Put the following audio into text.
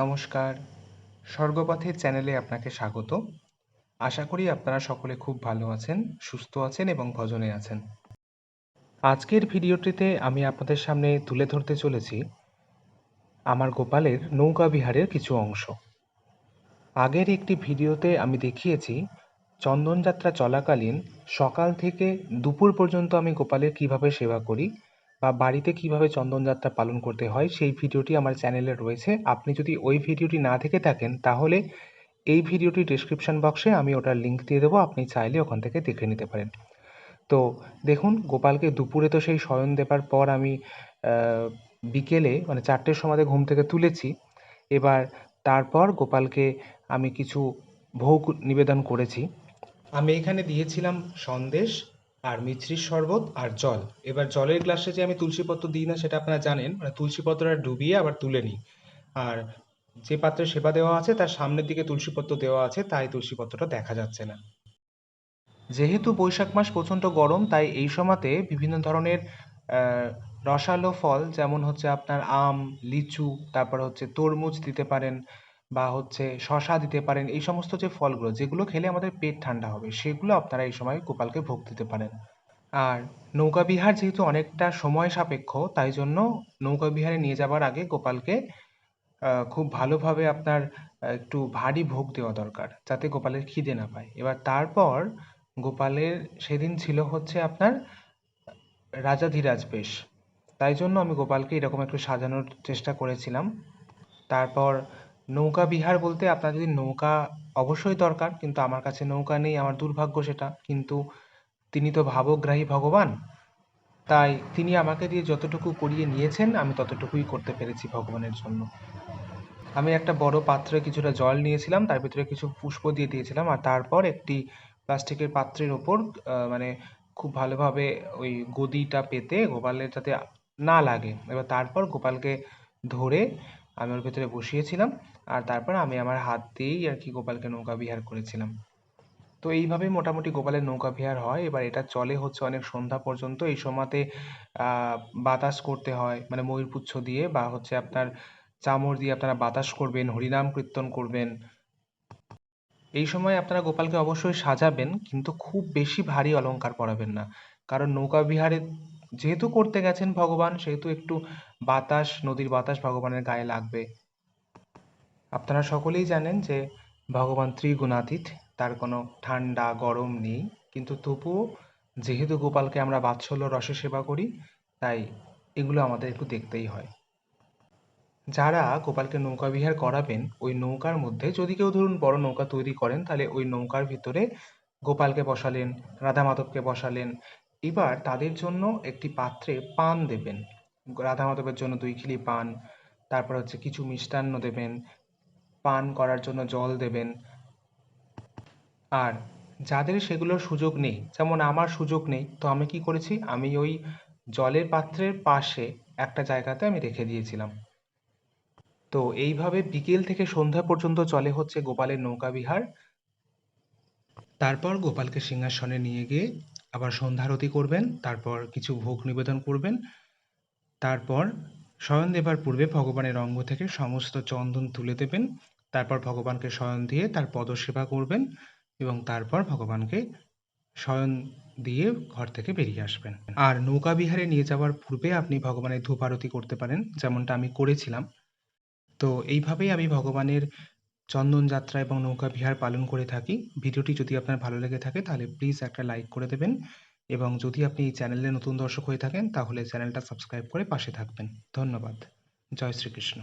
নমস্কার। স্বর্গপথের চ্যানেলে আপনাকে স্বাগত। আশা করি আপনারা সকলে খুব ভালো আছেন, সুস্থ আছেন এবং ভজনে আছেন। আজকের ভিডিওটিতে আমি আপনাদের সামনে তুলে ধরতে চলেছি আমার গোপালের নৌকা বিহারের কিছু অংশ। আগের একটি ভিডিওতে আমি দেখিয়েছি, চন্দনযাত্রা চলাকালীন সকাল থেকে দুপুর পর্যন্ত আমি গোপালের কীভাবে সেবা করি বা বাড়িতে কীভাবে চন্দনযাত্রা পালন করতে হয় সেই ভিডিওটি আমার চ্যানেলে রয়েছে। আপনি যদি ওই ভিডিওটি না দেখে থাকেন, তাহলে এই ভিডিওটি ডিসক্রিপশন বক্সে আমি ওটার লিঙ্ক দিয়ে দেবো। আপনি চাইলে ওখান থেকে দেখে নিতে পারেন। তো দেখুন, গোপালকে দুপুরে তো সেই শয়ন দেবার পর আমি বিকেলে মানে চারটের সময় ঘুম থেকে তুলেছি। এবার তারপর গোপালকে আমি কিছু ভোগ নিবেদন করেছি। আমি এখানে দিয়েছিলাম সন্দেশ আর মিছরির শরবত আর জল। এবার জলের গ্লাসে যে আমি তুলসীপত্র দিই না, সেটা আপনারা জানেন। মানে তুলসীপত্রটা ডুবিয়ে আবার তুলে নিই। আর যে পাত্রে সেবা দেওয়া আছে, তার সামনের দিকে তুলসীপত্র দেওয়া আছে, তাই তুলসীপত্রটা দেখা যাচ্ছে না। যেহেতু বৈশাখ মাস প্রচণ্ড গরম, তাই এই সময়তে বিভিন্ন ধরনের রসালো ফল, যেমন হচ্ছে আপনার আম, লিচু, তারপর হচ্ছে তরমুজ দিতে পারেন বা হচ্ছে শশা দিতে পারেন, এই সমস্ত যে ফলগুলো, যেগুলো খেলে আমাদের পেট ঠান্ডা হবে, সেগুলো আপনারা এই সময় গোপালকে ভোগ দিতে পারেন। আর নৌকা বিহার যেহেতু অনেকটা সময় সাপেক্ষ, তাই জন্য নৌকা বিহারে নিয়ে যাবার আগে গোপালকে খুব ভালোভাবে আপনার একটু ভারী ভোগ দেওয়া দরকার, যাতে গোপালের খিদে না পায়। এবার তারপর গোপালের সেদিন ছিল হচ্ছে আপনার রাজাধিরাজ বেশ। তাই জন্য আমি গোপালকে এরকম একটু সাজানোর চেষ্টা করেছিলাম। তারপর নৌকা বিহার বলতে আপনার যদি নৌকা অবশ্যই দরকার, কিন্তু আমার কাছে নৌকা নেই, আমার দুর্ভাগ্য সেটা। কিন্তু তিনি তো ভাবগ্রাহী ভগবান, তাই তিনি আমাকে দিয়ে যতটুকু করিয়ে নিয়েছেন, আমি ততটুকুই করতে পেরেছি ভগবানের জন্য। আমি একটা বড় পাত্রে কিছুটা জল নিয়েছিলাম, তার ভিতরে কিছু পুষ্প দিয়ে দিয়েছিলাম, আর তারপর একটি প্লাস্টিকের পাত্রের ওপর মানে খুব ভালোভাবে ওই গদিটা পেতে গোপালের যাতে না লাগে। এবার তারপর গোপালকে ধরে আমি ওর ভেতরে বসিয়েছিলাম আর তারপর আমি আমার হাত দিয়েই আর কি গোপালকে নৌকা বিহার করেছিলাম। তো এইভাবেই মোটামুটি গোপালের নৌকা বিহার হয়। এবার এটা চলে হচ্ছে অনেক সন্ধ্যা পর্যন্ত। এই সময়তে বাতাস করতে হয় মানে ময়ূরপুচ্ছ দিয়ে বা হচ্ছে আপনার চামড় দিয়ে আপনারা বাতাস করবেন, হরিনাম কীর্তন করবেন। এই সময় আপনারা গোপালকে অবশ্যই সাজাবেন, কিন্তু খুব বেশি ভারী অলঙ্কার পরাবেন না। কারণ নৌকা বিহারে যেহেতু করতে গেছেন ভগবান, সেহেতু একটু বাতাস, নদীর বাতাস ভগবানের গায়ে লাগবে। আপনারা সকলেই জানেন যে ভগবান ত্রিগুণাতীত, তার কোনো ঠান্ডা, গরম নেই। কিন্তু তবুও যেহেতু গোপালকে আমরা বাৎসল্য রসে সেবা করি, তাই এগুলো আমাদের একটু দেখতেই হয়। যারা গোপালকে নৌকা বিহার করাবেন, ওই নৌকার মধ্যে যদি কেউ ধরুন বড় নৌকা তৈরি করেন, তাহলে ওই নৌকার ভিতরে গোপালকে বসালেন রাধা মাধবকে বসালেন এবার তাদের জন্য একটি পাত্রে পান দেবেন। রাধা মাধবের জন্য দুই খিলি পান, তারপর হচ্ছে কিছু মিষ্টান্ন দেবেন, পান করার জন্য জল দেবেন। আর যাদের সেগুলোর সুযোগ নেই, যেমন আমার সুযোগ নেই, তো আমি কি করেছি? আমি ওই জলের পাত্রের পাশে একটা জায়গাতে আমি রেখে দিয়েছিলাম। তো এইভাবে বিকেল থেকে সন্ধ্যা পর্যন্ত চলে হচ্ছে গোপালের নৌকা বিহার। তারপর গোপালকে সিংহাসনে নিয়ে গিয়ে আবার সন্ধ্যারতি করবেন, তারপর কিছু ভোগ নিবেদন করবেন। তারপর শয়ন দেবার পূর্বে ভগবানের অঙ্গ থেকে সমস্ত চন্দন তুলে দেবেন। তারপর ভগবানকে শয়ন দিয়ে তার পদসেবা করবেন এবং তারপর ভগবানকে শয়ন দিয়ে ঘর থেকে বেরিয়ে আসবেন। আর নৌকা বিহারে নিয়ে যাওয়ার পূর্বে আপনি ভগবানের ধূপ আরতি করতে পারেন, যেমনটা আমি করেছিলাম। তো এইভাবেই আমি ভগবানের চন্দন যাত্রা এবং নৌকা বিহার পালন করে থাকি। ভিডিওটি যদি আপনার ভালো লেগে থাকে, তাহলে প্লিজ একটা লাইক করে দেবেন এবং যদি আপনি এই চ্যানেলে নতুন দর্শক হয়ে থাকেন, তাহলে চ্যানেলটা সাবস্ক্রাইব করে পাশে থাকবেন। ধন্যবাদ। জয় শ্রীকৃষ্ণ।